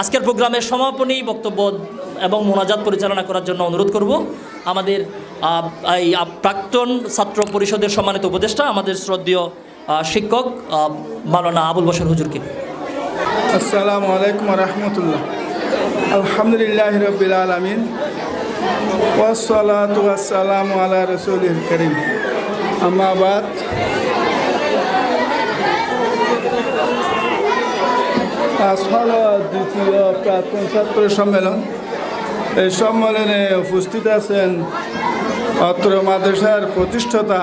আজকের প্রোগ্রামের সমাপনী বক্তব্য এবং মোনাজাত পরিচালনা করার জন্য অনুরোধ করব। আমাদের এই প্রাক্তন ছাত্র পরিষদের সম্মানিত উপদেষ্টা আমাদের শ্রদ্ধীয় শিক্ষক আহ, মাওলানা আবুল বসর হুজুরকে। আসসালামু আলাইকুম রহমতুল্লাহ। আলহামদুলিল্লাহ রবিল আলমিন। ওয়াসসালামু আলা রসুলিল করিম। আমাবাদ আজ দ্বিতীয় প্রাক্তন ছাত্র সম্মেলন। এই সম্মেলনে উপস্থিত আছেন অত্র মাদ্রাসার প্রতিষ্ঠাতা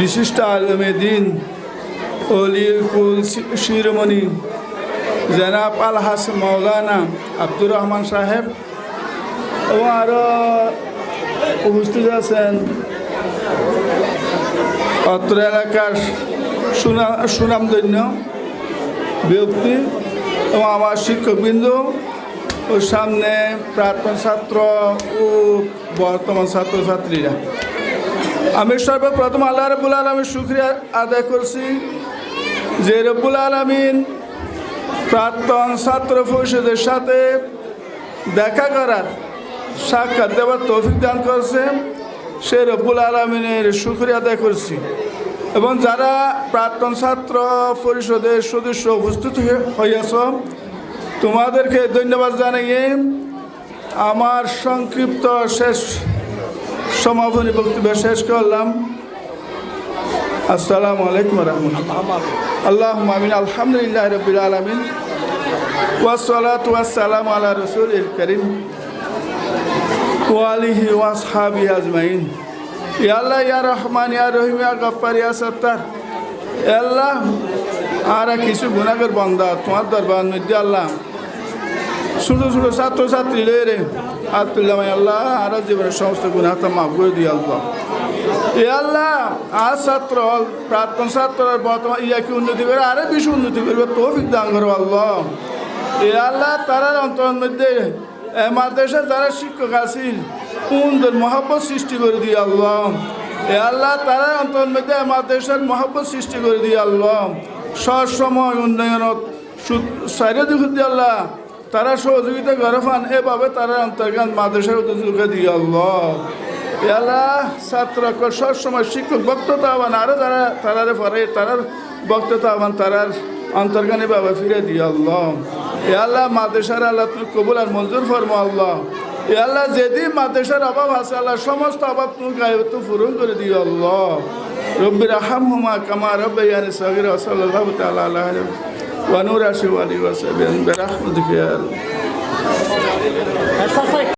বিশিষ্ট আলমে দিন অলিকুল শিরোমণি জনাব আল হাস মৌলানা আব্দুর রহমান সাহেব এবং আরও উপস্থিত আছেন অত্র এলাকার সুনা, সুনামধন্য ব্যক্তি এবং আমার শিক্ষকবৃন্দ ও সামনে প্রাক্তন ছাত্র ও বর্তমান ছাত্রছাত্রীরা। আমি সর্বপ্রথম আল্লাহ রবুল আলমীর শুক্রিয়া আদায় করছি যে রব্বুল আলমিন প্রাক্তন ছাত্র পরিষদের সাথে দেখা করার সাক্ষাৎ দেওয়ার তৌফিক দান করছে সে রব্বুল আলমিনের শুক্রিয়া আদায় করছি। এবং যারা প্রাক্তন ছাত্র পরিষদের সদস্য উপস্থিত হইয়াছ, তোমাদেরকে ধন্যবাদ জানিয়ে আমার সংক্ষিপ্ত শেষ সমাপনী বক্তব্য শেষ করলাম। আসসালামু আলাইকুম রহমতুল্লাহ। আল্লাহ আমিন, আলহামদুলিল্লাহ রবিল আলমিন। ওয়াসালাত ওয়াসালাম রসুল করিম। ওয়ালিহি ওয়াসহাবি আজমাইন। আল্লাহ ইয়া রহমান ইয়া রহিম ইয়া গফার ইয়া সত্তার আল্লাহ আর কিছু গুণাগর বন্দা তোমার দরবার মধ্যে আল্লাহ ছোটো ছোটো ছাত্রছাত্রী রে হাত তুললাম আল্লাহ আর জীবনের সমস্ত গুণাটা মাফ করে দিয়ে আল্লাহ এ আল্লাহ আর ছাত্র প্রাক্তন ছাত্র বর্তমান ইয়াকে উন্নতি করে আরও বেশি উন্নতি করবে তৌফিক দান করো আল্লাহ এ আল্লাহ তারার অন্তরের মধ্যে মাদ্রাসার যারা শিক্ষক আছিল সুন্দর মহাব্বত সৃষ্টি করে দিয়ে আল্লাহ। এ আল্লাহ তারার অন্তরের মধ্যে এ মাদ্রাসার মহাব্বত সৃষ্টি করে দিয়ে আল্লাহ। সবসময় দিয়ে আল্লাহ। তারা সহযোগিতা করে পান এভাবে তারা অন্তর্গান মাদ্রাসার উদ্যোগে দিয়ে আল্লাহ। এলা ছাত্রকে, সবসময় শিক্ষক, বক্ততা আহ্বান আরও যারা তারারে পরে তারার বক্ততা আহ্বান, তারার অন্তর্গানে বাবা ফিরে দিয়ে আল্লাহ। এ আল্লাহ, মাদ্রাসার আল্লাহ তুমি কবুল আর মঞ্জুর ফরমা আল্লাহ। আল্লাহ যেদিন মাদ্রাসার অভাব আছে, আল্লাহ, সমস্ত অভাব তুমি গায়ে তো পূরণ করে দিও আল্লাহ। রব্বির আহাম হুমা কামা রব্বে ইয়ানি সগির সাল্লাল্লাহু তাআলা আলাইহি ওয়া নূর আশি